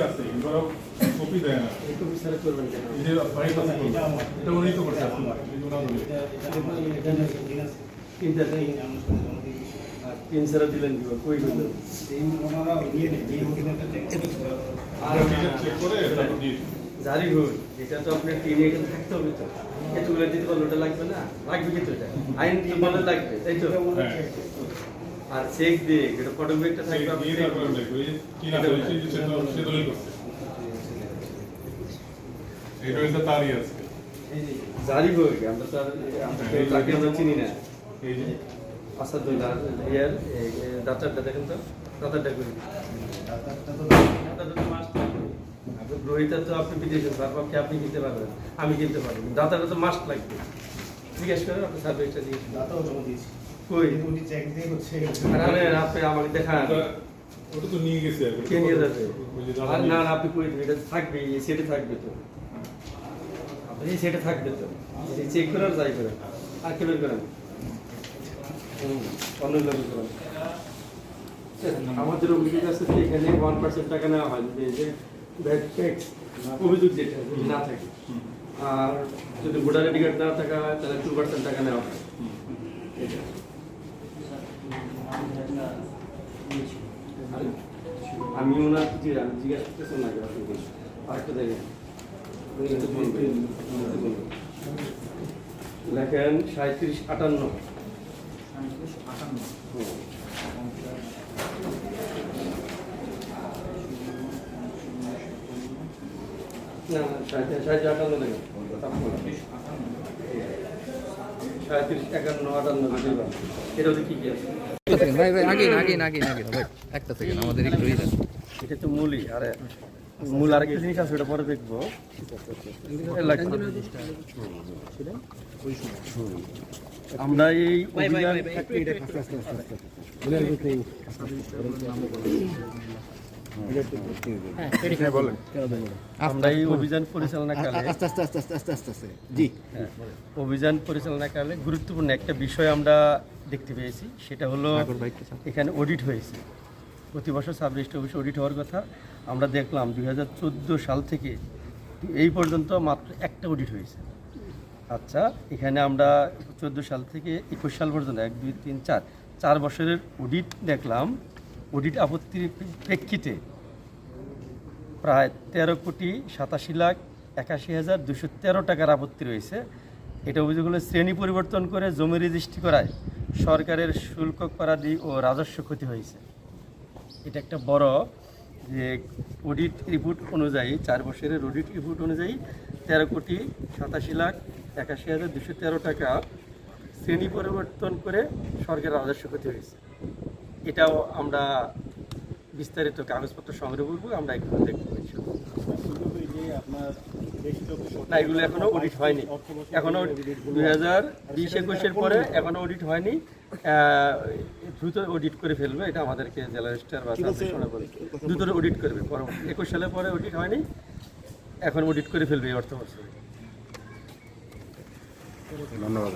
আছে এগুলো কপি দেয় না একটু বিচার করবেন কেন এই ফাইল আছে এটা উনি তো করছে। তিনটা তিন সারা দিলেন কই। জারি হোক এটা তো আপনার টিনে এখানে থাকতে হবে তো এতগুলো দিতে পারলে ওটা লাগবে না লাগবে কিন্তু এটা আইন বলে লাগবে তাই তো হ্যাঁ আর চেক দিয়ে এটা থাকবে আপনি কি না সে তো- সে দলিল করছে। এটা হচ্ছে তারই আছে। জারি আমরা তো আমরা তো তাকে আমরা চিনি না। এই যে। আসাদুল্লাহ ইয়ার দেখেন তো করি রোহিতা তো আপনি বিদেশে তার পক্ষে আপনি কিনতে পারবেন আমি কিনতে পারব দাতাটা তো মাস্ট লাগবে। জিজ্ঞেস করেন আপনি সার্ভিসটা দিয়ে কই? আর আরে আপনি আমাকে দেখান ওটা- ওটা তো নিয়ে গেছে কে নিয়ে যাবে? আর না না আপনি কই এটা থাকবে এই সেটে থাকবে তো। আপনি এই সেটে থাকবে তো। চেক করে আর যাই করেন আর কে বের করেন? অন্য লেভেল করেন। আমাদের অভিযোগ আছে যে এখানে ওয়ান পার্সেন্ট টাকা নেওয়া হয় যে যে ব্যাড ট্যাক্স অভিযোগ যেটা যদি না থাকে। আর যদি ভোটার আইডি কার্ড না থাকা হয় তাহলে টু পার্সেন্ট টাকা নেওয়া হয়। এটা। আমি ওনার জি আমি জিজ্ঞাসা করতেছি না আপনি বলুন। আরেকটা বলবেন। লেখেন সাঁত্রিশ আটান্ন হুম। না না সাঁত্রিশ সাঁত্রিশ আটান্ন লেখেন সাঁত্রিশ একান্ন আটান্ন এটা হচ্ছে কি কি আছে ভাই ভাই আগে আগে আগে আগে ভাই একটা সেকেন্ড আমাদের একটু ইয়ে এটা তো মূলই আরে মূল আর একটা জিনিস আছে ওটা পরে দেখব আমরা এই অভিযান আমরা এই অভিযান পরিচালনাকালে আস্তে আস্তে আস্তে আস্তে আস্তে আস্তে আস্তে। জি। হ্যাঁ, অভিযান পরিচালনাকালে গুরুত্বপূর্ণ একটা বিষয় আমরা দেখতে পেয়েছি সেটা হলো এখানে অডিট হয়েছে। প্রতি বছর সাব রেজিস্ট্রি অডিট হওয়ার কথা আমরা দেখলাম দুই হাজার চোদ্দ সাল থেকে এই পর্যন্ত মাত্র একটা অডিট হয়েছে। আচ্ছা এখানে আমরা চোদ্দ সাল থেকে একুশ সাল পর্যন্ত এক দুই তিন চার চার বছরের অডিট দেখলাম। অডিট আপত্তির প্রেক্ষিতে প্রায় তেরো কোটি সাতাশি লাখ একাশি হাজার দুশো তেরো টাকার আপত্তি রয়েছে। এটা অভিযোগ হলো শ্রেণি পরিবর্তন করে জমি রেজিস্ট্রি করায় সরকারের শুল্ক করাদি ও রাজস্ব ক্ষতি হয়েছে। এটা একটা বড় যে অডিট রিপোর্ট অনুযায়ী, চার বছরের অডিট রিপোর্ট অনুযায়ী তেরো কোটি সাতাশি লাখ একাশি হাজার দুশো তেরো টাকা শ্রেণি পরিবর্তন করে সরকারের রাজস্ব ক্ষতি হয়েছে। এটাও আমরা বিস্তারিত কাগজপত্র সংগ্রহ করব আমরা একটু দেখব ইনশাআল্লাহ। না এগুলো এখনও অডিট হয়নি। এখনও দুই হাজার বিশ একুশের পরে এখনও অডিট হয়নি। দ্রুত অডিট করে ফেলবে এটা আমাদেরকে জেলা রেজিস্ট্রার বা দ্রুত অডিট করবে পরবর্তী একুশ সালের পরে অডিট হয়নি এখন অডিট করে ফেলবে এই অর্থ বছরে ধন্যবাদ।